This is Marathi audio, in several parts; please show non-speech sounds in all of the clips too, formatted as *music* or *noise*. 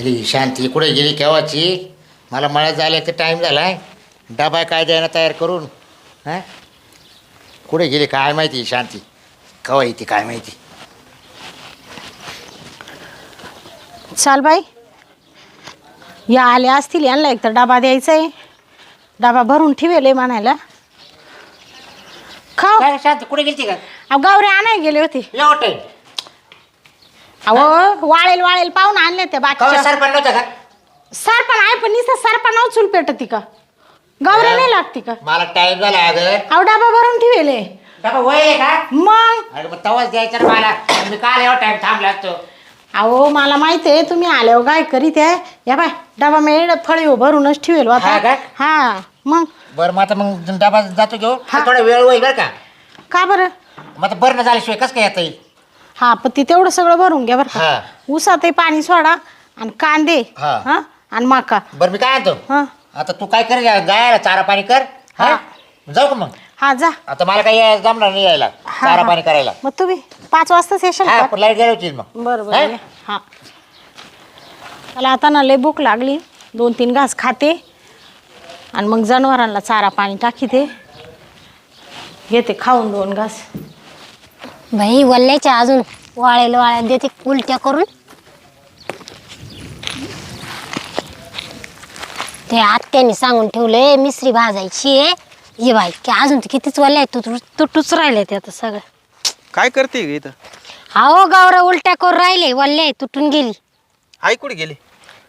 अरे शांती कुठे गेली केव्हाची? मला मळ्यात जायला टाईम झाला आहे डबा काय द्यायला तयार करून हां? कुठे गेली? काय माहिती शांती? केव्हा येते काय माहिती? चाल बाई. या आल्या असतील यांना एक तर डबा द्यायचा आहे डबा भरून ठेवेल म्हणायला. खाऊ. काय शांती कुठे गेली का? अहो गावरे आणाय गेले होते. एवढं अहो वाळेल वाळेल पाहून आणले ते बाकीच्या सर पण नव्हतं का? सरपण आहे पण नुसतं सरपणावर चूल पेटती का? गावरे नाही लागती का? मला टाईम झाला अगं. अहो डबा भरून ठेवेले. डबा वय आहे का? मग? अरे मग तवाच द्यायचा ना मला. मी काल एवढा टाईम थांबला असतो. अहो मला माहीत आहे तुम्ही आल्यावर काय करीत आहे? या बाय डबा मेळ फळी भरूनच ठेवेल हा होता का? हा मग? बरं मग आता मग डबा जातो घेऊन. हा. थोडा वेळ होईल बरं का? का बरं? मग आता बरं झाल्याशिवाय कसं काय येता येईल? हा पण ती तेवढं सगळं भरून घ्या बरं हा. का उसातही पाणी सोडा आणि कांदे हा. हा आणि माका. बरं मी काय आणतो? हा. आता तू काय कर जायला चारा पाणी कर हा? जाऊ का मग? हा जा. आता मला काही यायला जमणार नाही यायला हा, चारा हा. पाणी करायला. मग तुम्ही पाच वाजताच येशाल हा का पण लाइट गेली होती मग. बरं हा? बरं. हा. मला आता ना लय भूक लागली. दोन तीन घास खाते. आणि मग जनावरांना चारा पाणी टाकीते घेते खाऊन दोन घास. बाई वल्ल्याच्या अजून वाळेल वाळ्या देते उलट्या करून. ते आत्याने सांगून ठेवलंय मिसरी भाजायची आहे. ये बाई की अजून तर कितीच वल्ल्या आहेत तू तुटूच राहिले ते आता सगळं. काय करते ग इथं? अहो गावरा उलट्या करून राहिले वल्ल्या आहे, तुटून गेली. आई कुठे गेली?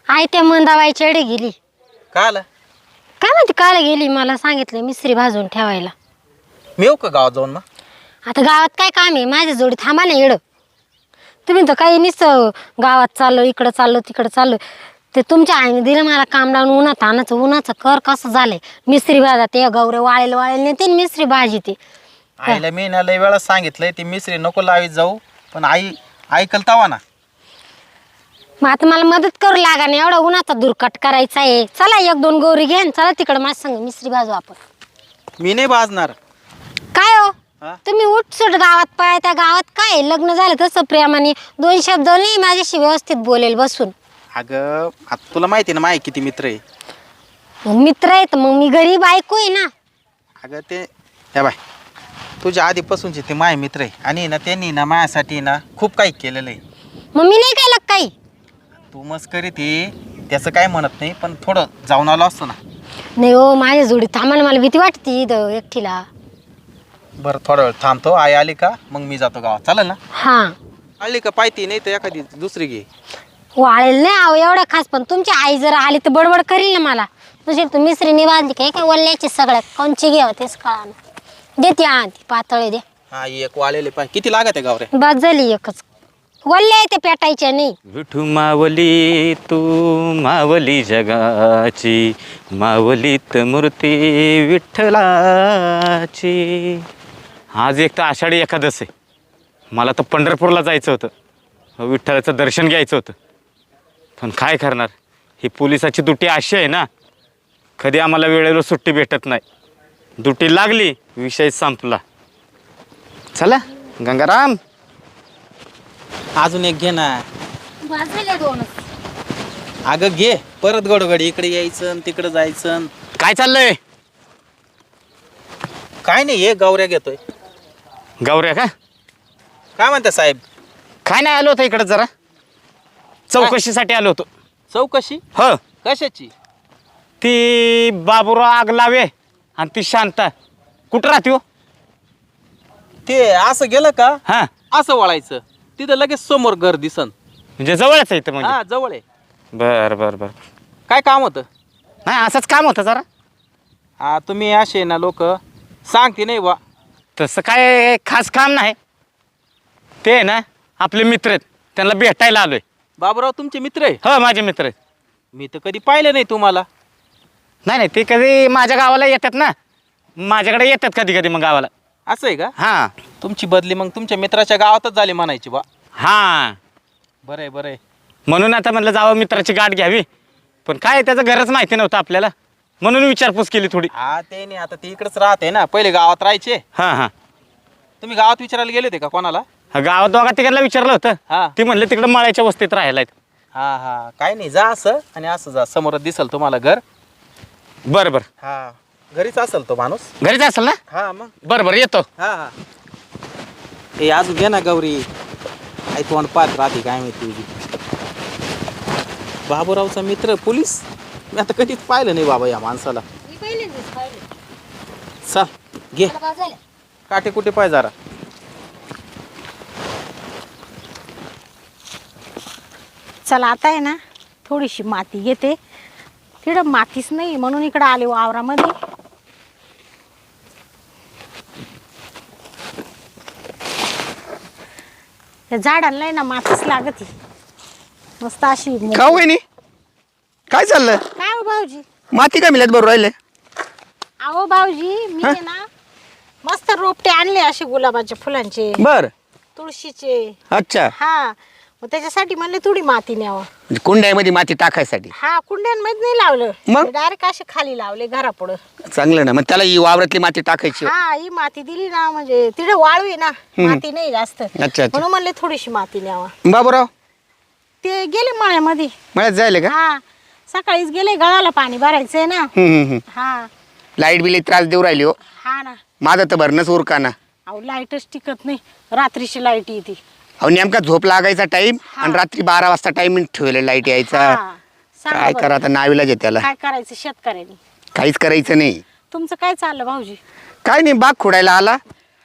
आई त्या मंदाबाईच्या एडे गेली. का आलं? काय माहिती काल गेली मला सांगितलं मिसरी भाजून ठेवायला. मी येऊ का गावात जाऊन मग? आता गावात काय काम आहे? माझ्या जोडी थांबा ना येडं तुम्ही तर काही नुसतं गावात चाललो इकडं चाललो तिकडं चाललो. ते तुमच्या आईने दिलं मला काम लावून उन्हात आणायचं उन्हाचं कर कसं झालंय? मिस्त्री भाजा ते गौरे वाळेल वाळेल नेते आणि मिस्त्री भाजी ते. आईला मी ना लय वेळा सांगितलंय ती मिसरी नको लावीत जाऊ पण आई ऐकल तवा ना. मग आता मला मदत करू लागा ना एवढा उन्हाचा दुर्कट करायचा आहे. चला एक दोन गौरी घ्या आणि चला तिकडं माझ सांग मिस्त्री भाजू आपण. मी नाही भाजणार. काय हो? हा? तुम्ही उठसूट गावात पळा त्या गावात काय आहे? लग्न झालं तसं प्रेमाने. दोन शब्द नाही माझ्याशी व्यवस्थित बोलेल बसून. अगं आता तुला माहिती ना माय किती मित्र आहे? मग मित्र आहेत मग मी गरीब ऐकू आहे ना. अगं ते हे बाय तुझ्या आधीपासूनचे ते माय मित्र आहे. आणि ना त्यांनी ना माझ्यासाठी ना खूप काही केलेलं आहे. मग मी नाही केलं काही? तू मस्त करीत ये. त्याचं काय म्हणत नाही पण थोडं जाऊन आलो असतो ना. नाही हो माझ्या जोडी थांबायला मला भीती वाटते इथं एकटीला. बरं थोडा वेळ थांबतो. आई आली का? मग मी जातो गावात. चालेल ना? हा. आली का पाहिती नाही तर एखादी दुसरी घे. वाळेल नाही आहो एवढा खास पण तुमची आई जर आली तर बडबड करील ना मला. तुझी तू मिसरीने बांधली काय काय वल्ल्याची सगळ्यात कोणची घ्यावं तेच कळा देते हा ती पातळे दे. हा एक वाळलेले पाय किती लागत आहे गावरे? बाद झाली एकच. वल्ले आहे ते पेटायच्या नाही. विठू मावली तू मावली जगाची. मावलीत मूर्ती विठ्ठलाची. आज एक तर आषाढी एकादश आहे. मला तर पंढरपूरला जायचं होतं. विठ्ठलाचं दर्शन घ्यायचं होतं. पण काय करणार? ही पोलिसाची दुटी अशी आहे ना कधी आम्हाला वेळेवर सुट्टी भेटत नाही. दुटी लागली विषय संपला. चला गंगाराम. अजून एक घे ना. अगं घे परत गडगडी. इकडे यायचं आणि तिकडे जायचं. आणि काय चाललंय? काय नाही हे गौऱ्या घेतोय. गौऱ्या का? काय म्हणता साहेब? काय नाही आलो होतो इकडे जरा. चौकशीसाठी आलो होतो. चौकशी? हो. कशाची? ती बाबूराव आगलावे आणि ती शांता. कुठं राहते हो? ते असं गेलं का? हां. असं वळायचं. तिथं लगेच समोर घर दिसन. म्हणजे जवळच आहे इथं म्हणजे. हा जवळ आहे. बर बर बर. काय काम होतं? नाही असंच काम होतं जरा. हा तुम्ही असे ना लोक. सांगते नाही बा. तसं काय खास काम नाही. ते आहे ना आपले मित्र आहेत. त्यांना भेटायला आलोय. बाबूराव तुमचे मित्र आहे हो माझे मित्र आहेत. मी तर कधी पाहिलं नाही तुम्हाला. नाही नाही ते कधी माझ्या गावाला येतात ना. माझ्याकडे येतात कधी कधी मग गावाला. असं आहे का? हां. तुमची बदली मग तुमच्या मित्राच्या गावातच झाली म्हणायची बा. हां. बरं आहे बरं आहे. म्हणून आता म्हटलं जावं मित्राची गाठ घ्यावी. पण काय त्याचं गरज माहिती नव्हतं आपल्याला. म्हणून विचारपूस केली थोडी. हा ते नाही आता ते इकडेच राहते ना. पहिले गावात राहायचे. हां हां. तुम्ही गावात विचारायला गेले होते का कोणाला? हा, गावात दोघा तिकडला विचारलं हा. होतं ती म्हणलं तिकडं मळ्याच्या वस्तीत राहायला आहेत. हा हा. काय नाही जा असं आणि असं जा. समोर दिसल तुम्हाला घर. बरं बरं. हा. घरीच असेल तो माणूस. घरीच असेल ना? हा मग. बरं बरं येतो. हा हा. ए अजून घे ना गौरी. आई तोंड पाहत राहते काय माहिती तुझी. बाबूरावचा मित्र पोलीस? मी आता कधीच पाहिलं नाही बाबा या माणसाला. चल घे. काटे कुठे पाय जरा. चला आता आहे ना थोडीशी माती घेते. तिकडं मातीच नाही म्हणून इकडं आले वावरामध्ये. या झाडांना ना मातीच लागती. मस्त अशी वहिनी काय चाललं काय हो भाऊजी. माती काय मिळत बरोबर राहिले. अहो भाऊजी मी आहे ना मस्त रोपटे आणले असे गुलाबाच्या फुलांचे. बर. तुळशीचे. अच्छा. हा. मग त्याच्यासाठी म्हणले थोडी माती न्यावं. म्हणजे कुंड्यामध्ये माती टाकायसाठी. हा कुंड्यांमध्ये नाही लावलं. मग? डायरेक्ट असे खाली लावले घरापुढं. चांगलं ना. मग त्याला ही वावरातली माती टाकायची. हा ही माती दिली ना म्हणजे तिथे वाळू आहे ना माती नाही जास्त. अच्छा. म्हणून म्हणले थोडीशी माती न्यावा. बाबूराव? ते गेले मळ्यामध्ये. मळ्यात जायले का? हा. सकाळीच गेले गळाला पाणी भरायचंय ना. हम्म. हा. लाइट बिल त्रास देऊ राहिली हो. हा ना. माझं तर भरणंच उरकाना. अहो लाईटच टिकत नाही. रात्रीची लाइट येते. अहो नेमका झोप लागायचा टाइम. आणि रात्री बारा वाजता टाइम ठेवले लाइट यायचा. हा. सांगा काय बरं. करा आता नावीला जे त्याला. काय करायचं शेतकऱ्यांनी? काहीच करायचं नाही. तुमचं काय चाललं भाऊजी? काय नाही बाग खोडायला आला.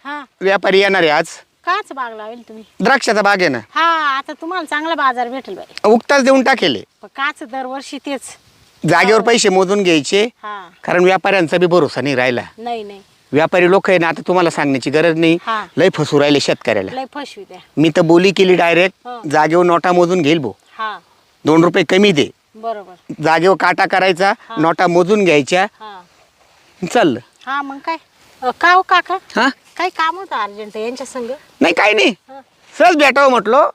हा. व्यापारी येणार आहे आज. काच बाग लावेल तुम्ही. द्राक्षाचा बाग आहे ना? हा आता तुम्हाला चांगला बाजार भेटेल बाई उगताच देऊन टाकेले. पण काच दरवर्षी तेच. जागेवर पैसे मोजून घ्यायचे हा. कारण व्यापाऱ्यांचा बी भरोसा नाही राहिला. नाही नाही. व्यापारी लोक आहे ना आता तुम्हाला सांगण्याची गरज नाही. हा. लय फसू राहिले शेतकऱ्याला. लय फसवी द्या. मी तर बोली केली डायरेक्ट. जागेवर नोटा मोजून घेईल भो. हा. दोन रुपये कमी दे. बरोबर. जागेवर काटा करायचा नोटा मोजून घ्यायच्या. हा. चाललं. हा मग काय? अ, का हो काका? हा? काय काम होतं अर्जंट यांच्या संग? नाही काही नाही. हा. सहज भेटावं म्हटलं.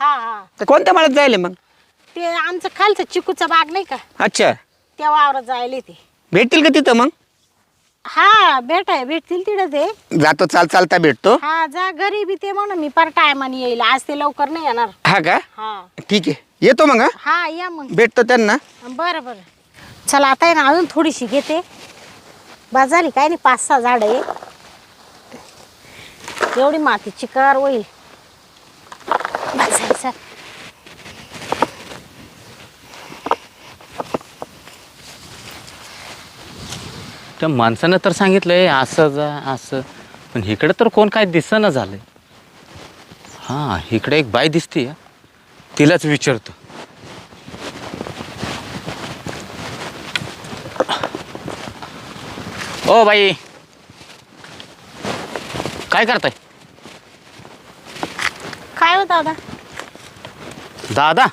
हा हा. तर कोणत्या मळ्यात जायले मग? ते आमचं खालचं चिकूचा बाग नाही का? अच्छा. त्या वावरात जायले ते. भेटतील का तिथं मग? हा भेटाय भेटतील तिकडे ते. जातो चाल चालता भेटतो. हा जा घरी बी ते म्हणून मी पर टायमाने येईल. आज ते लवकर नाही येणार. हा का? हा. ठीक आहे. येतो मग हा? हा या मग. भेटतो त्यांना. बरं बरं. चला आता आहे ना अजून थोडीशी घेते. झाली काय नाही पाच सहा झाडं आहे. एवढी माती चिकार होईल. त्या माणसानं तर सांगितलंय असं जा असं. पण इकडं तर कोण काय दिसणं झालंय. हां इकडे एक बाई दिसते तिलाच विचारतो. O by. काय करताय? काय हो दादा? दादा?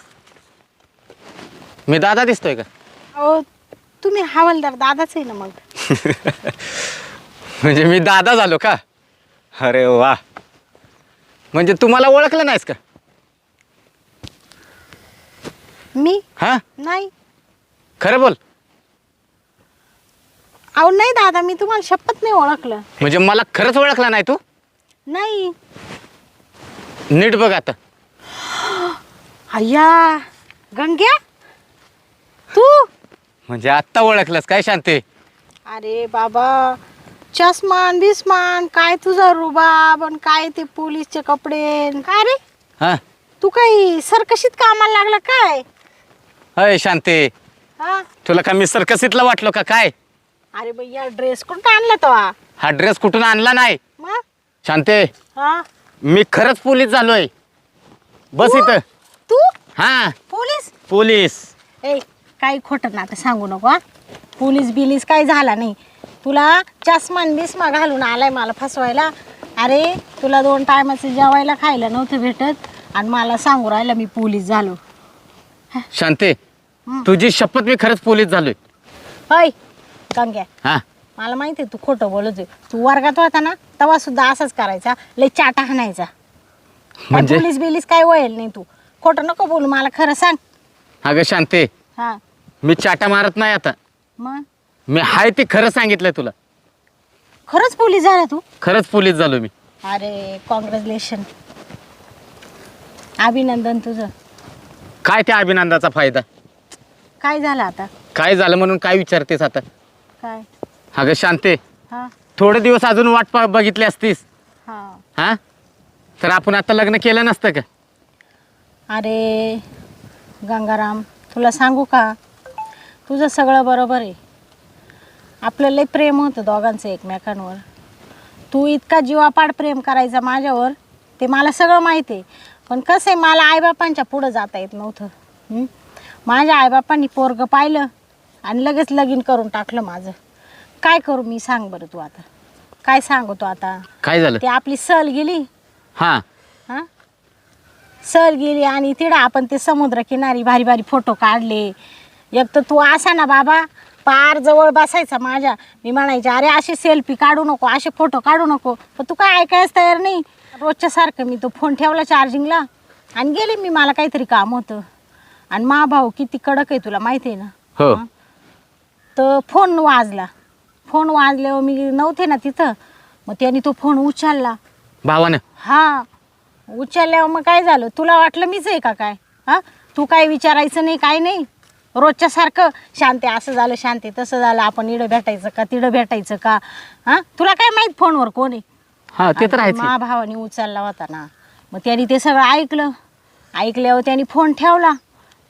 मी दादा दिसतोय का? अहो तुम्ही हवालदार दादाच आहे ना मग. *laughs* म्हणजे मी दादा झालो का? अरे वा. म्हणजे तुम्हाला ओळखलं नाहीस का? मी? हा? नाही. खरं बोल. अहो नाही दादा मी तुम्हाला शपथ नाही ओळखलं. म्हणजे मला खरंच ओळखला नाही तू? नाही. नीट बघ आता. अय्या गंग्या तू? म्हणजे आत्ता ओळखलंस काय शांती? अरे बाबा चष्मान बिस्मान काय तुझा रुबाब आणि काय ते पोलीसचे कपडे काय रे? हा. तू काही सरकशीत कामाला लागला काय? अय शांती. हा? तुला का मी सर्कसीतला वाटलो का काय? अरे भैया ड्रेस कुठं आणला तो हा? हा ड्रेस कुठून आणला नाही. मग? शांते हा? मी खरंच पोलीस झालोय. बस तू? इथं. तू? हा. पोलीस? पोलीस. ए काही खोटं नाटक सांगू नको हा. पोलीस बिलीस काही झाला नाही. तुला चष्मान बिस्मा घालून आलाय मला फसवायला. अरे तुला दोन टायमाचं जेवायला खायला नव्हतं भेटत आणि मला सांगू राहिला मी पोलीस झालो. शांते तुझी शपथ मी खरंच पोलीस झालोय. होय. गंग्या हा. मला माहिती आहे तू खोटं बोलत आहे. तू वर्गात होता ना तेव्हा सुद्धा असाच करायचा. लय चाटा हाणायचा म्हणजे? पोलीस बिलीस काय वळेल नाही तू. खोटं नको बोलू मला खरं सांग. अगं शांते हा. मी चाटा मारत नाही आता. मग? मी हाय ते खरं सांगितलंय तुला. खरंच पोलीस झाला तू? खरंच पोलीस झालो मी. अरे कॉंग्रॅच्युलेशन अभिनंदन तुझं. काय त्या अभिनंदाचा फायदा? काय झालं आता? काय झालं म्हणून काय विचारतेस आता? काय? अगं शांते हा. थोडे दिवस अजून वाट पा बघितली असतीस. हा. हा? तर आपण आता लग्न केलं नसतं का? अरे गंगाराम तुला सांगू का? तुझं सगळं बरोबर आहे. आपलं लय प्रेम होतं दोघांचं एकमेकांवर. तू इतका जीवापाड प्रेम करायचा माझ्यावर ते मला सगळं माहिती आहे. पण कसं आहे मला आईबापांच्या पुढं जाता येत नव्हतं. हं? माझ्या आईबापांनी पोरगं पाहिलं आणि लगेच लगीन करून टाकलं माझं. काय करू मी सांग बरं तू आता. काय सांगतो आता? काय झालं? ते आपली सहल गेली. हा. हां? सहल गेली आणि तिथं आपण ते समुद्र किनारी भारी भारी फोटो काढले. एक तर तू असा ना बाबा पार जवळ बसायचा माझ्या. मी म्हणायचे अरे असे सेल्फी काढू नको असे फोटो काढू नको. पण तू काय ऐकायच तयार नाही. रोजच्या सारखं मी तो फोन ठेवला चार्जिंगला आणि गेले मी मला काहीतरी काम होतं. आणि मा भाऊ किती कडक आहे तुला माहिती आहे ना? हो. तर फोन वाजला. फोन वाजल्यावर मी नव्हते ना तिथं. मग त्यांनी तो फोन उचलला. भावानं? हा. उचलल्यावर मग काय झालं? तुला वाटलं मीच आहे का काय? हा? तू काय विचारायचं नाही काय नाही. रोजच्या सारखं शांती असं झालं शांती तसं झालं. आपण इडं भेटायचं का तिडं भेटायचं का? हा? तुला काय माहीत फोनवर कोण आहे? हा ते तर आहेच मा भावाने उचलला होता ना. मग त्यांनी ते सगळं ऐकलं. ऐकल्यावर त्यांनी फोन ठेवला.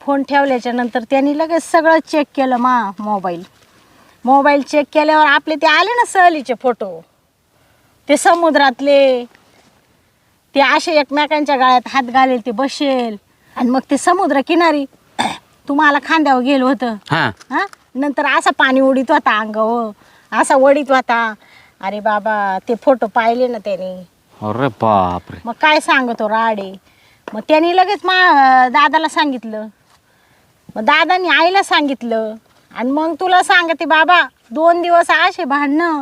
फोन ठेवल्याच्या नंतर त्यांनी लगेच सगळं चेक केलं मा मोबाईल मोबाईल चेक केल्यावर आपले ते आले ना सहलीचे फोटो. ते समुद्रातले. ते असे एकमेकांच्या गाळ्यात हात घालेल ते बसेल. आणि मग ते समुद्र किनारी *coughs* तुम्हाला खांद्यावर गेलं होतं. हा. हा? नंतर असा पाणी उडीत होता अंगावर. असा वडीत होता. अरे बाबा ते फोटो पाहिले ना त्याने. अरे बापरे. मग काय सांगतो राडे? मग त्यांनी लगेच मा दादाला सांगितलं. मग दादानी आईला सांगितलं. आणि मग तुला सांगते बाबा दोन दिवस असे भांडणं.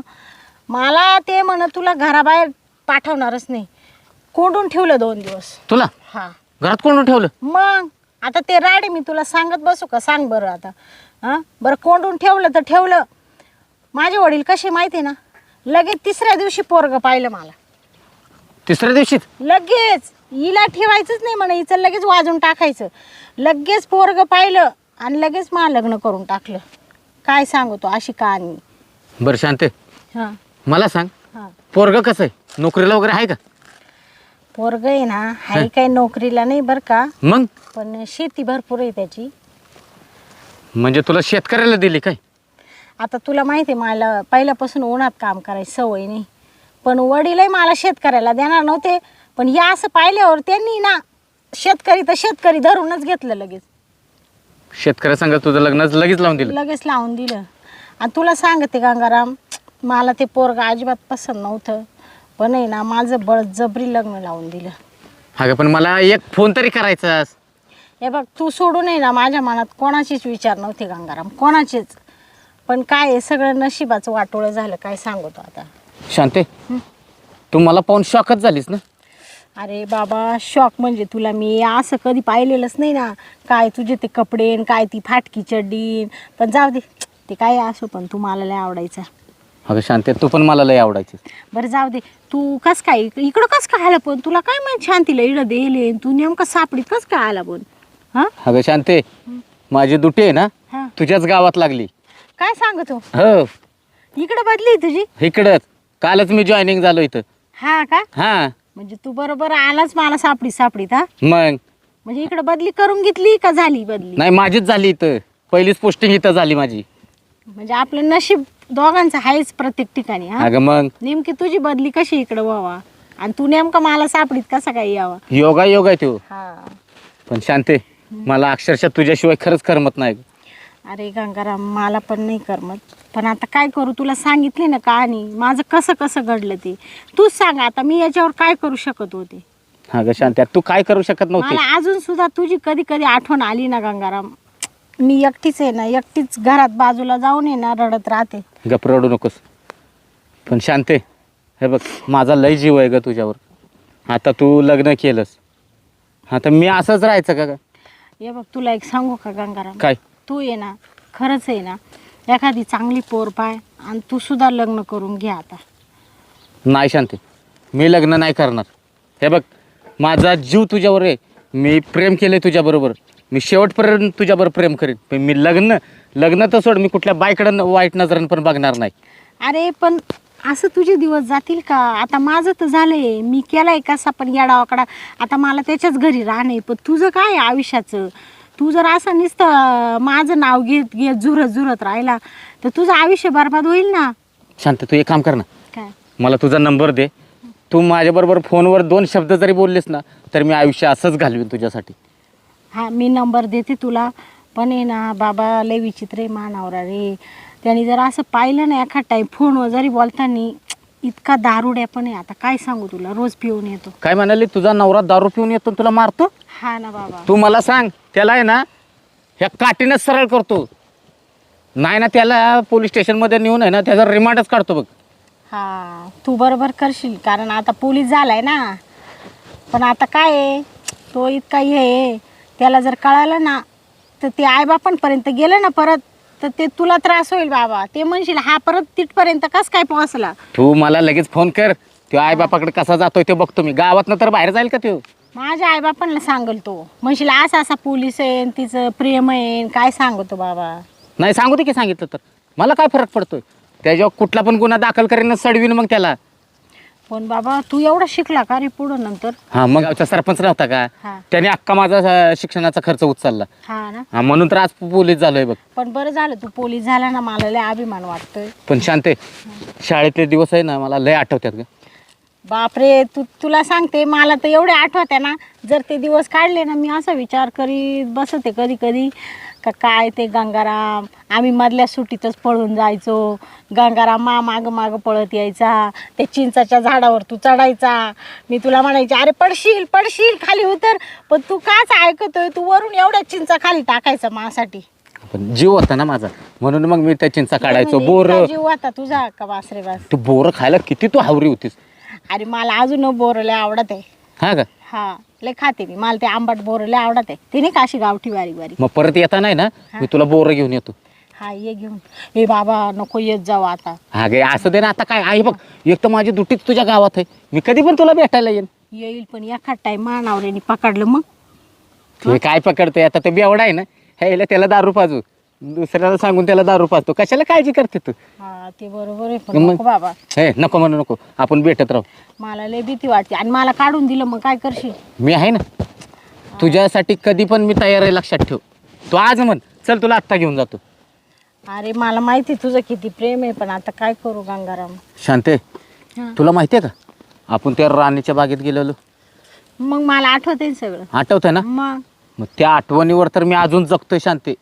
मला ते म्हण तुला घराबाहेर पाठवणारच नाही. कोंडून ठेवलं दोन दिवस. तुला? हा. घरात कोण ठेवलं? मग आता ते राडे मी तुला सांगत बसू का? सांग बरं आता. हां? बरं कोंडून ठेवलं तर ठेवलं. माझे वडील कसे माहिती आहे ना? लगेच तिसऱ्या दिवशी पोरग पाहिलं मला. तिसऱ्या दिवशीच लगेच. हिला ठेवायचंच नाही म्हणे हिचं लगेच वाजून टाकायचं. लगेच पोरग पाहिलं. आणि लगेच मला लग्न करून टाकलं. काय सांगतो अशी कहाणी. बरं शांते. हां. मला सांग हां. पोरग कसं आहे? नोकरीला वगैरे आहे का? पोरग आहे ना हाय काही नोकरीला नाही बरं का. मग? पण शेती भरपूर आहे त्याची. म्हणजे तुला शेतकऱ्याला दिली काय? आता तुला माहिती आहे मला पहिल्यापासून उन्हात काम करायची सवय नाही. पण वडीलही मला शेतकऱ्याला देणार नव्हते. पण हे असं पाहिल्यावर त्यांनी ना शेतकरी तर शेतकरी धरूनच घेतलं लगेच. शेतकऱ्या सांगा तुझं लग्न लगेच लावून दिलं. लगेच लावून दिलं. आणि तुला सांगते गंगाराम मला ते पोरग अजिबात पसंत नव्हतं. पण आहे ना माझं बळजबरी लग्न लावून दिलं. अगं पण मला एक फोन तरी करायचास. हे बघ तू सोडून आहे ना माझ्या मनात कोणाचीच विचार नव्हते गंगाराम कोणाचेच. पण काय आहे, सगळं नशिबाचं वाटोळं झालं काय सांगतो आता. शांते तू मला पाहून शॉकच झालीस ना? अरे बाबा शॉक म्हणजे तुला मी असं कधी पाहिलेलंच नाही ना. काय तुझे ते कपडे न काय ती फाटकी चड्डी पण जाऊ दे ते काय असो पण तू मला लय आवडायचा. अगं शांते तू पण मला लय आवडायची. बरं जाऊ दे तू कस काय इक- इकडं कस काय आला पण? तुला काय माहीत शांतीला इकडं देले तू नेमकं सापडीत कस काय आला पण? हां? अगं शांते माझी दुटी आहे ना हां. तुझ्याच गावात लागली. काय सांगतो? हो. इकडं बदली तुझी? इकडंच. कालच मी जॉईनिंग झालो इथं. हा का? हां. म्हणजे तू बरोबर आलाच मला सापडीत सापडीत हा? मग? म्हणजे इकडं बदली करून घेतली का झाली बदली? नाही माझीच झाली इथं. पहिलीच पोस्टिंग इथं झाली माझी. म्हणजे आपलं नशीब दोघांचं आहेच प्रत्येक ठिकाणी हा? अगं मग? नेमकी तुझी बदली कशी इकडं व्हावा आणि तू नेमका मला सापडीत कसा काय यावा? योगा योग आहे तो. हा. पण शांते मला अक्षरशः तुझ्याशिवाय खरंच करमत नाही. अरे गंगाराम मला पण नाही करमत. पण आता काय करू तुला सांगितली ना कहाणी. माझं कसं कसं घडलं ते. तूच सांग आता मी याच्यावर काय करू शकत होते? अगं शांते तू काय करू शकत नव्हती? मला अजून सुद्धा तुझी कधी कधी आठवण आली ना गंगाराम? मी एकटीच आहे ना एकटीच घरात बाजूला जाऊन आहे ना रडत राहते. गप रडू नकोस. पण शांते हे बघ माझा लय जीव आहे ग तुझ्यावर. आता तू लग्न केलंस. आता मी असंच राहायचं का ग? हे बघ तुला एक सांगू का गंगाराम? काय? तू ये ना खरंच आहे ना. एखादी चांगली पोर पाय आणि तू सुद्धा लग्न करून घे आता. नाही शांते मी लग्न नाही करणार. हे बघ माझा जीव तुझ्यावर आहे. मी प्रेम केलंय तुझ्याबरोबर मी शेवटपर्यंत तुझ्याबरोबर प्रेम करीन. पण मी लग्न लग्न तर सोड मी कुठल्या बायकडं वाईट नजरेनं पण बघणार नाही. अरे पण असं तुझे दिवस जातील का? आता माझं तर झालंय. मी केलाय कसा पण येडावाकडा आता मला त्याच्याच घरी राहणे पण तुझं काय आहे आयुष्याचं? तू जर असं नुसतं माझं नाव घेत घेत झुरत झुरत राहिला तर तुझं आयुष्य बरबाद होईल ना? शांत तू एक काम कर ना. काय? मला तुझा नंबर दे. तू माझ्याबरोबर फोनवर दोन शब्द जरी बोललेस ना तर मी आयुष्य असंच घालवीन तुझ्यासाठी. हा मी नंबर देते तुला. पण आहे ना बाबा लय विचित्र आहे मानावरा रे. त्याने जर असं पाहिलं ना एखाद टाईम फोनवर जरी बोलताना इतका दारुड्या पण आहे. आता काय सांगू तुला? रोज पिऊन येतो. काय म्हणाली? तुझा नवरा दारू पिऊन येतो आणि तुला मारतो? हा ना बाबा. तू मला सांग त्याला आहे ना ह्या काठीनंच सरळ करतो. नाही ना त्याला पोलीस स्टेशनमध्ये नेऊन आहे ना त्याचा रिमांडच काढतो बघ. हा तू बरोबर करशील कारण आता पोलीस झालाय ना. पण आता काय आहे? तो इतका हे आहे, त्याला जर कळालं ना तर ते आईबापांपर्यंत गेलं ना परत तर ते तुला त्रास होईल बाबा. ते म्हणशील हा परत तिथपर्यंत कस काय पोहोचला? तू मला लगेच फोन कर तो आई बापाकडे कसा जातोय ते बघतो मी. गावातनं तर बाहेर जाईल का तो? माझ्या आईबापांना सांगल तो. म्हणशील असा असा पोलीस आहे तिचं प्रेम आहे काय सांगतो बाबा? नाही सांगू दे की सांगितलं तर. मला काय फरक पडतोय? त्याच्यावर कुठला पण गुन्हा दाखल करीन सडवीन मग त्याला. पण बाबा तू एवढा शिकला का रे पुढं नंतर? हा मग गावचा सरपंच नव्हता का? हा. त्याने अख्खा माझा अं, शिक्षणाचा खर्च उचलला. हा ना. हा म्हणून तर आज पोलीस झालोय बघ. पण बरं झालं तू पोलीस झाला ना मला लय अभिमान वाटतोय. पण शांते शाळेतले दिवस आहे ना मला लय आठवतात ग. बापरे तू तुला सांगते मला तर एवढे आठवते ना जर ते दिवस काढले ना मी असा विचार करीत बसते कधी कधी का काय ते गंगाराम आम्ही मधल्या सुट्टीतच पळून जायचो गंगाराम मा माग माग पळत यायचा ते चिंचाच्या झाडावर तू चढायचा मी तुला म्हणायचे अरे पडशील पडशील खाली उतर पण तू काच ऐकतोय तू वरून एवढ्या चिंचा खाली टाकायचा माझ्यासाठी पण जीव होता ना माझा म्हणून मग मी त्या चिंचा काढायचो बोर. जीव होता तुझा का बासरे बास. तू बोर खायला किती तू हावरी होतीस. अरे मला अजून बोरले आवडत आहे. हा का? हा लय खाते मी. मला ते आंबट बोर लय आवडत आहे. ते नाही का अशी गावठी बारीक बारीक मग परत येता नाही ना? मी तुला बोर घेऊन येतो. हा ये घेऊन. ए बाबा नको येत जाऊ आता. हा गे असं दे ना. आता काय? आहे बघ एक तर माझी दुटीच तुझ्या गावात आहे. मी कधी पण तुला भेटायला येईन. येईल पण एखाद टाइम मानावऱ्याने पकडलं मग. हे काय पकडतोय? आता ते बेवडा आहे ना? ह्याला त्याला दारू पाजू. दुसऱ्याला सांगून त्याला दारू पाजतो. कशाला काळजी करते तू? हा ते बरोबर आहे पण मग- नको बाबा. हे नको म्हणू नको. आपण भेटत राहू. मला लय भीती वाटते. आणि मला काढून दिलं मग काय करशील? मी आहे ना. तुझ्यासाठी कधी पण मी तयार आहे लक्षात ठेव. तू आज म्हण. चल तुला आत्ता घेऊन जातो. अरे मला माहिती तुझं किती प्रेम आहे पण आता काय करू गंगाराम? शांते हा. तुला माहिती आहे का? आपण त्या राणीच्या बागेत गेलेलो. मग मला आठवते सगळं. आठवतंय ना? मग? मग त्या आठवणीवर तर मी अजून जगतोय शांते.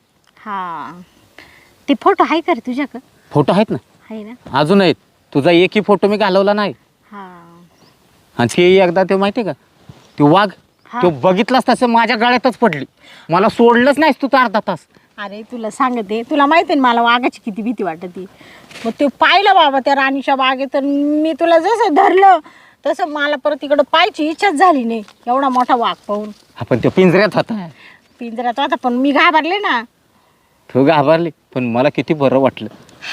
हा. ते फोटो आहे का रे तुझ्याकडं? फोटो आहेत ना. आहे ना? अजून आहेत. तुझा एकही फोटो मी घालवला नाही. हा. ते एकदा ते माहिती का? ते वाघ हा. तो बघितलास तसं माझ्या गळ्यातच पडली. मला सोडलंच नाहीस तू तर अर्धा तास. अरे तुला सांगते. तुला माहिती आहे ना मला वाघाची किती भीती वाटते. मग ते पाहिलं बाबा त्या राणीच्या बागेत आणि मी तुला जसं धरलं तसं मला परत इकडं पायची इच्छाच झाली नाही. एवढा मोठा वाघ पाहून. आपण तो पिंजऱ्यात होता. पिंजऱ्यात होता पण मी घाबरले ना. तू घाबरली पण मला किती बरं वाटलं.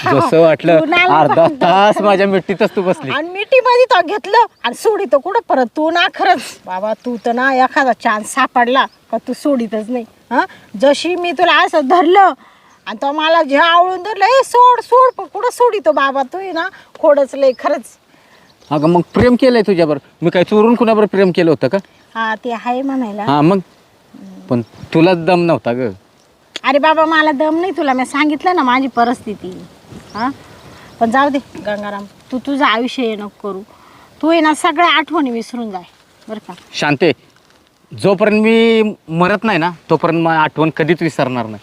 जसं तू वाटलं अर्धा. तास माझ्या मिट्टीतच तू बसली. आणि मिठी मध्ये तो घेतलं आणि सोडी तो कुठं? परत तू ना खरंच. बाबा तू तर ना एखादा चान्स सापडला का तू सोडीतच नाही हा? जशी मी तुला असं धरलं आणि तो मला जे आवळून धरलं ए सोड सोड पण कुठं सोडितो बाबा तू आहे ना? खोडच लय खरंच. अगं मग प्रेम केलंय तुझ्यावर मी काय चोरून कुणावर प्रेम केलं होतं का? हा ते आहे म्हणायला. हा मग? पण तुलाच दम नव्हता ग. अरे बाबा मला दम नाही तुला. मी सांगितलं ना माझी परिस्थिती. हा? पण जाऊ दे गंगाराम तू तुझं आयुष्य हे नको करू. तू आहे ना सगळ्या आठवणी विसरून जाय बरं का? शांते जोपर्यंत मी मरत नाही ना तोपर्यंत मग आठवण कधीच विसरणार नाही.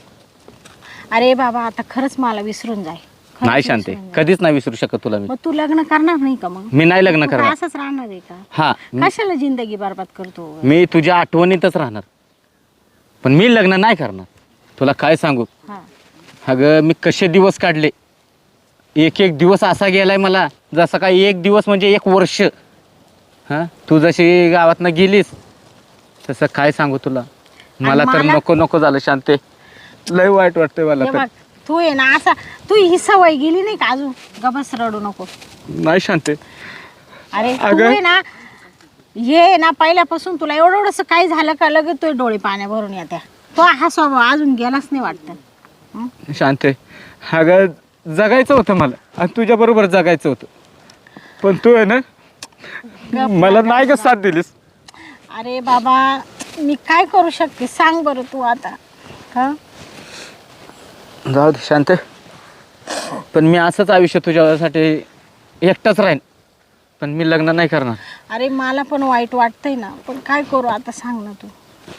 अरे बाबा आता खरंच मला विसरून जाय. खरंच नाही शांते विसरून जाय. कधीच नाही विसरू शकत तुला मी. मग तू लग्न करणार नाही का मग? मी नाही लग्न तू करणार. असंच राहणार आहे का? हा मी- कशाला जिंदगी बरबाद करतो? मी तुझ्या आठवणीतच राहणार. पण मी लग्न नाही करणार. तुला काय सांगू? अगं मी कसे दिवस काढले? एक एक दिवस असा गेलाय मला जसा काय एक दिवस म्हणजे एक वर्ष. हां? तू जशी गावातनं गेलीस तसं काय सांगू तुला? मला तर मला- नको नको झालं शांते लय वाईट वाटतंय मला हे तर. बघ तू आहे ना असा तू ही सवय गेली नाही का अजून? गबस रडू नको. नाही शांते अरे तू अगं. आहे ना. ये ना पहिल्यापासून तुला एवढं एवढंसं काही झालं का लगेच तुझे डोळे पाण्या भरून येत्या. तो हा स्वभाव अजून गेलाच नाही वाटतं. शांत आहे अगं जगायचं होतं मला. आणि तुझ्याबरोबर जगायचं होतं. पण तू आहे ना मला नाही ग साथ दिलीस. अरे बाबा मी काय करू शकते? सांग बरं तू आता. हा? जाऊ दे शांत. पण मी असंच आयुष्य तुझ्यासाठी एकटाच राहीन. पण मी लग्न नाही करणार. अरे मला पण वाईट वाटतंय ना. पण काय करू आता सांग ना तू.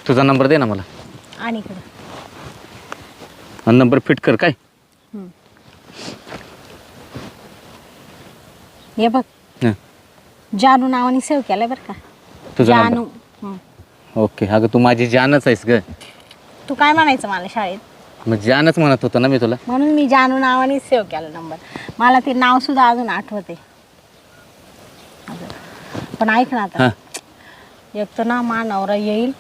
तुझा नंबर दे ना मला. आणि इकडं. आणि नंबर फिट कर काय? हे बघ. हं. जानू नावाने सेव केलंय बरं का. तुझा जानू. नंबर हं. ओके अगं तू माझी जानच आहेस ग. तू काय म्हणायचं मला शाळेत? मग जानच म्हणत होतं ना मी तुला. म्हणून मी जानू नावाने सेव केला नंबर मला ते नाव सुद्धा अजून आठवते. पण ऐक ना आता. हां. एक तर ना मा नवरा येईल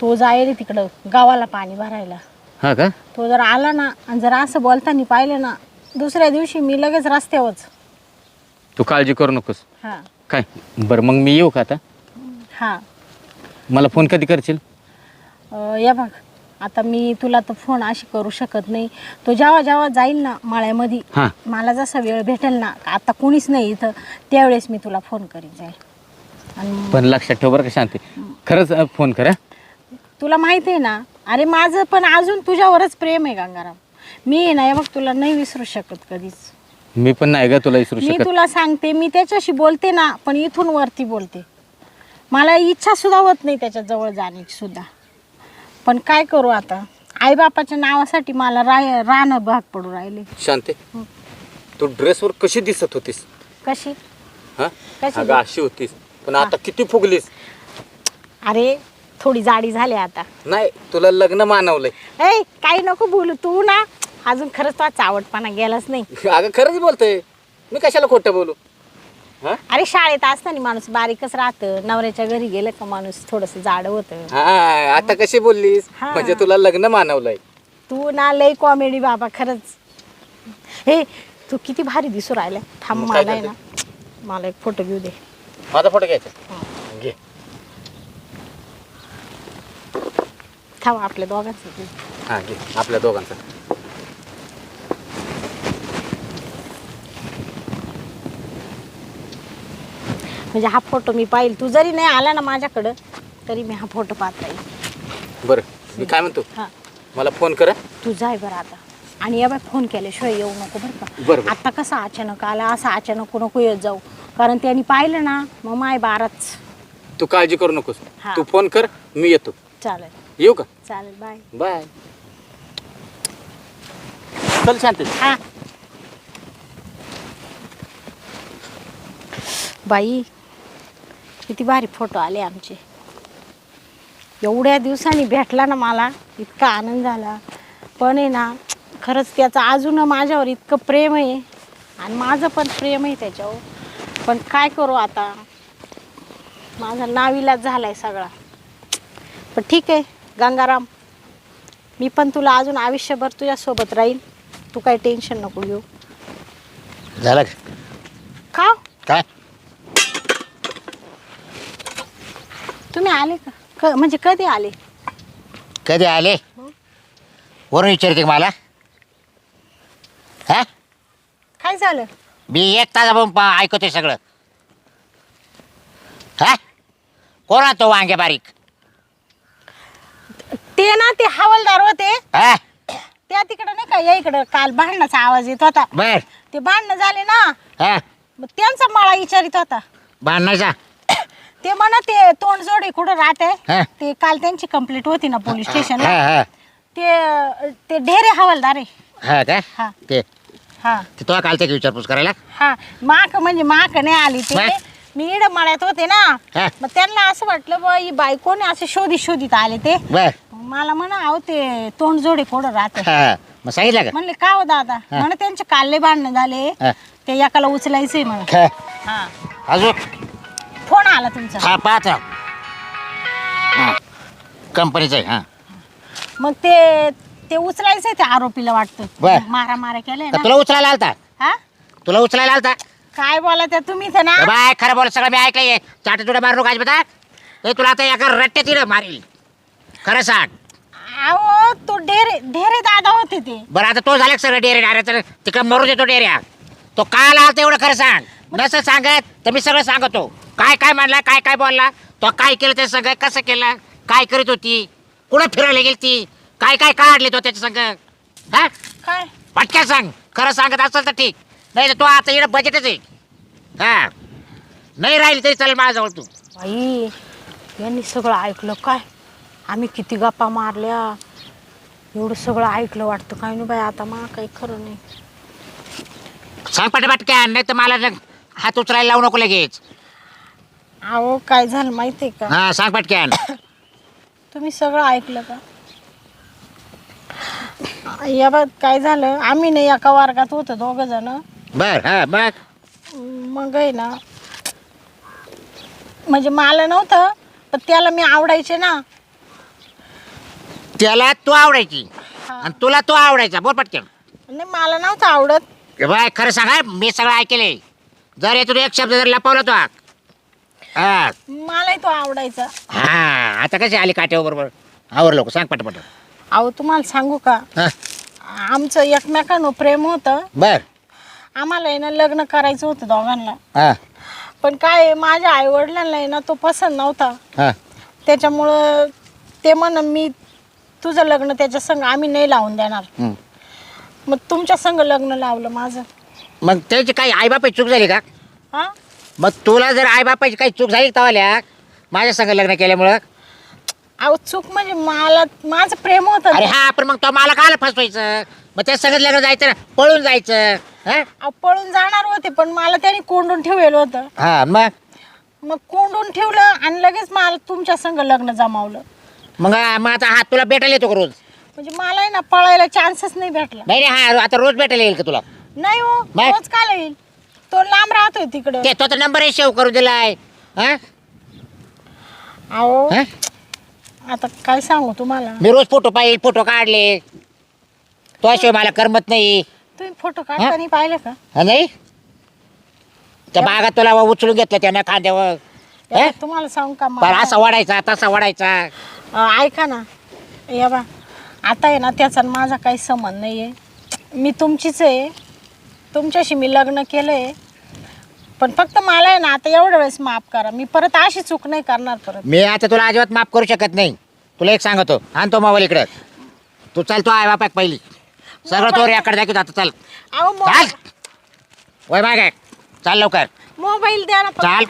तो जाईल तिकडं गावाला पाणी भरायला. हा का? तो जर आला ना आणि जर असं बोलताना पाहिलं ना दुसऱ्या दिवशी मी लगेच रस्त्यावरच. तू काळजी करू नकोस. हां. काय? बरं मग मी येऊ का आता? हां. मला फोन कधी करशील? अं, या बघ. आता मी तुला तर फोन अशी करू शकत नाही. तो जेव्हा जेव्हा जाईल ना मळ्यामध्ये हां. मला जसा वेळ भेटेल ना आता कोणीच नाही इथं त्यावेळेस मी तुला फोन करीत जाईल. आणि पण लक्षात ठेव बरं का शांती. खरंच अं, फोन कर हा? तुला माहिती आहे ना? अरे माझं पण अजून तुझ्यावरच प्रेम आहे गंगाराम. मी आहे ना हे बघ तुला नाही विसरू शकत कधीच. मी पण नाही ग तुला विसरू मी शकत. तुला सांगते मी त्याच्याशी बोलते ना पण इथून वरती बोलते. मला इच्छा सुद्धा होत नाही त्याच्याजवळ जाण्याची सुद्धा. पण काय करू आता? आईबापाच्या नावासाठी मला राय राहणं भाग पडू राहिले. शांती तू ड्रेसवर कशी दिसत होतीस? कशी? हा? कशी अगं अशी होतीस. पण आता किती फुगलीस? अरे थोडी जाडी झाली आता. नाही तुला लग्न मानवलंय. ए काही नको बोलू. तू ना अजून खरंच तुझा चावटपणा गेलाच नाही. अगं खरंच बोलतोय. मी कशाला खोटं बोलू? हा? अरे शाळेत असताना माणूस बारीकच राहतं. नवऱ्याच्या घरी गेलं का माणूस थोडस जाड होतं. हा आता कशी बोललीस? हा. म्हणजे तुला लग्न मानवलंय. तू ना लय कॉमेडी बाबा खरंच. हे तू किती भारी दिसू राहिलाय थांब मग काय मला आहे ना मला एक फोटो घेऊ दे. माझा फोटो घ्यायचा? थांब आपल्या दोघांचं. हा घे आपल्या दोघांचा. म्हणजे हा फोटो मी पाहिल. तू जरी नाही आला ना माझ्याकडं तरी मी हा फोटो पाहत राहील. बरं मी काय म्हणतो? हा. मला फोन कर? तू जाय बरं आता. आणि या बाय फोन केल्याशिवाय येऊ नको बरं का. बरं, बरं. आता कसं अचानक आला असं अचानक नको येत जाऊ. कारण त्यांनी पाहिलं ना मग माय बाराच. तू काळजी करू नकोस. हा. तू फोन कर मी येतो. चालेल. येऊ का? चालेल बाय बाय चल शांती. हा. बाई किती भारी फोटो आले आमचे. एवढ्या दिवसांनी भेटला ना मला इतका आनंद झाला. पण आहे ना खरंच त्याचं अजून माझ्यावर इतकं प्रेम आहे. आणि माझं पण प्रेम आहे त्याच्यावर. पण काय करू आता? माझा नाविलाज झालाय सगळा. पण ठीक आहे. गंगाराम मी पण तुला अजून आयुष्यभर तुझ्यासोबत राहील तू काही टेन्शन नको घेऊ. झालं? का? का काय? तुम्ही आले का? क म्हणजे कधी आले? कधी आले? वरून विचारते का मला? हा? काय झालं? मी एक तासापासून पा ऐकतोय सगळं. हा? कोण तो वांगे बारीक? ते ना ते हवालदार होते. हा. त्या तिकडं नाही का या इकडं काल भांडणाचा आवाज येत होता. बर. ते भांडणं झाले ना हा. मग त्यांचा मला विचारित होता. बांधण्याचा ते म्हणा ते तोंड जोडे कुठं राहते? हा. ते काल त्यांची कंप्लीट होती ना पोलीस हा स्टेशनला हा. ते ते ढेरे हवालदार आहे. हा काय हा. ते. हा. ते तो कालच्या की विचारपूस करायला? हा. माक म्हणजे माक नाही आली ते. मी इड मळ्यात होते ना. हा. मग त्यांना असं वाटलं बा ही बाई कोणी असे शोधित शोधित आले ते. बर. मला म्हणा अहो ते तोंड जोडे कोडं राहते. हा मग सांगितलं का? म्हणले का हो दादा? म्हणे त्यांचे कालले भांडणं झाले. हा. ते एकाला उचलायचंय काय? हा. अजून? फोन आला तुमचा. हा पाहत. कंपनीचं आहे हा. मग ते ते उचलायचंय त्या आरोपीला वाटतं. मारा मारा केलाय का ना. तुला उचलायला आलता? हा? तुला उचलायला आलता? काय बोला त्या तुम्ही तर ना? बाय खरं बोल सगळं मी ऐकलंय. चाटे तुला मारू काय ते तुला आता एका रट्ट्यात तिला मारील. खरं सांग. अहो तो डेरे ढेरे दादा होते ते. बरं आता तो झाला का सगळं डेरे डायरेक्टर तिकडे मरू देतो डेऱ्या. तो का आला तेवढं खरं सांग? नसं सांगत तर मी सगळं सांगतो. काय काय म्हणला काय काय बोलला? तो काय केलं ते सगळं कसं केलं? काय करीत होती? कुठं फिरायला गेली ती काय काय काढले तो त्याच्या संग? हा? काय? पटक्या सांग. खरं सांगत असेल तर ठीक. नाही तर तो आता इकडं बजेटच आहे. हा. नाही राहील तरी चालेल माझ्याजवळ तू. बाई यांनी सगळं ऐकलं काय? आम्ही किती गप्पा मारल्या. एवढं सगळं ऐकलं वाटतं. काय नाही बाई आता मा काही खरं नाही. सांग पट पटक्या नाही तर मला लग- हात उचलायला लावू नको लगेच. अहो काय झालं माहिती आहे का? हा सांग पटक्यान तुम्ही सगळं ऐकलं का? या बात काय झालं? आम्ही नाही एका वर्गात होतो दोघं जण. बर हा मग आहे ना म्हणजे मला नव्हतं पण त्याला मी आवडायचे ना. त्याला तू आवडायची. आणि तुला तो आवडायचा. बोल पटकन. नाही मला नव्हतं आवडत. ए बाय खरं सांगा मी सगळं ऐकले जर यातून एक शब्द जर लपवला तो. हा. मलाही तो आवडायचा. हा आता कशी आली काट्यावर बरोबर? आवर लोक सांग पटपट. अहो तुम्हाला सांगू का? हा. आमचं एकमेकांवर प्रेम होतं. बर. आम्हाला आहे ना लग्न करायचं होतं दोघांना. हा. पण काय आहे, माझ्या आईवडिलांना आहे ना तो पसंत नव्हता. हा. त्याच्यामुळं ते म्हण मी तुझं लग्न त्याच्या संग आम्ही नाही लावून देणार. हम्म. मग तुमच्या संग लग्न लावलं माझं. मग त्याची काही आईबापाची चूक झाली का? हा? मग तुला जर आईबापाची काही चूक झाली तवाल्या माझ्या संग लग्न केल्यामुळं? अहो चूक म्हणजे मला माझं प्रेम होतं अरे हा पण मग तो मला काला फसवायचं? मग त्या सगळं लग्न जायचं ना पळून जायचं हा? अहो, पळून जाणार होते पण मला त्यांनी कोंडून ठेवलेलं होतं. हा मग? मग कोंडून ठेवलं आणि लगेच मला तुमच्या संग लग्न जमावलं. मग मग आता हा तुला भेटायला येतो का रोज? म्हणजे मला आहे ना पळायला चान्सच नाही भेटला. नाही नाही हा आता रोज भेटायला येईल का तुला? नाही हो? रोज का येईल. तो लांब राहतोय तिकडं. ते तो तर नंबर सेव्ह करून दिलाय. हा? अहो हा? आता काय सांगू तुम्हाला? मी रोज फोटो पाहिजे फोटो काढले. तो शिवाय मला करमत नाही. तुम्ही फोटो काढताना पाहिले का? हा नाही? त्या बागात तुला उचलून घेतलं त्यानं खांद्यावर. हा? तुम्हाला सांगू का पण मला- असा वाढायचा तसा वाढायचा. अं, ऐका ना. या बा. आता आहे ना त्याचा आणि माझा काही संबंध नाही आहे मी तुमचीच आहे. तुमच्याशी मी लग्न केलं आहे पण फक्त मला आहे ना आता एवढ्या वेळेस माफ करा. मी परत अशी चूक नाही करणार परत. मी आता तुला अजिबात माफ करू शकत नाही. तुला एक सांगतो. आणतो मोबाईल इकडे. तू चाल तो आहे बापाक पहिली. सगळं तो रेकॉर्ड दाखवतो आता. चाल. अहो चाल. वय माग. चाल लवकर. मोबाईल द्या ना चाल.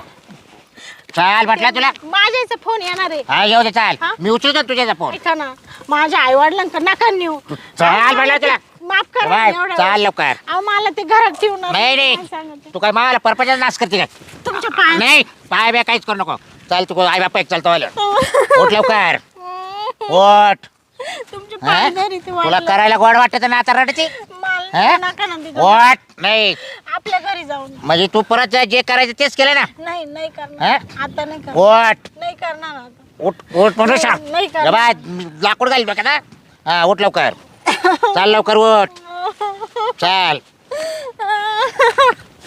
चाल म्हटलं तुला. माझ्या इथं फोन येणार आहे. हा येऊ दे चाल. हा? मी उचलतो तुझ्याचा फोन. ऐका ना माझ्या आई वडिलांकडे नका नेऊ. चाल म्हटलं तुला. माफ करा बाय, एवढ्या चाल वेळेस. लवकर. अहो मला ते घरात ठेवणार नाही. नाही सांगते. तू काय मला पर्पजचा नाश करते काय तुमच्या पाय नाही पाय बे काहीच करू नको. चाल तू आई बापा एक चालतो आलं उठ लवकर. *laughs* उठ. तुमचे हा? ते तुला वाटलं. करायला गोड वाटत ना आता रडते. मला हा? नका ना तिथं. उठ नाही. आपल्या घरी जाऊन. म्हणजे तू परत जे करायचं तेच केलं ना? नाही नाही? करणार. आता नाही करणार. उठ नाही करणार आता. उठ उठ म्हणून नाही, सांग नाही करणार. बाय लाकूड घाल बघा ना हा उठ लवकर. *laughs* चाल लवकर उठ. *laughs* चाल. *laughs*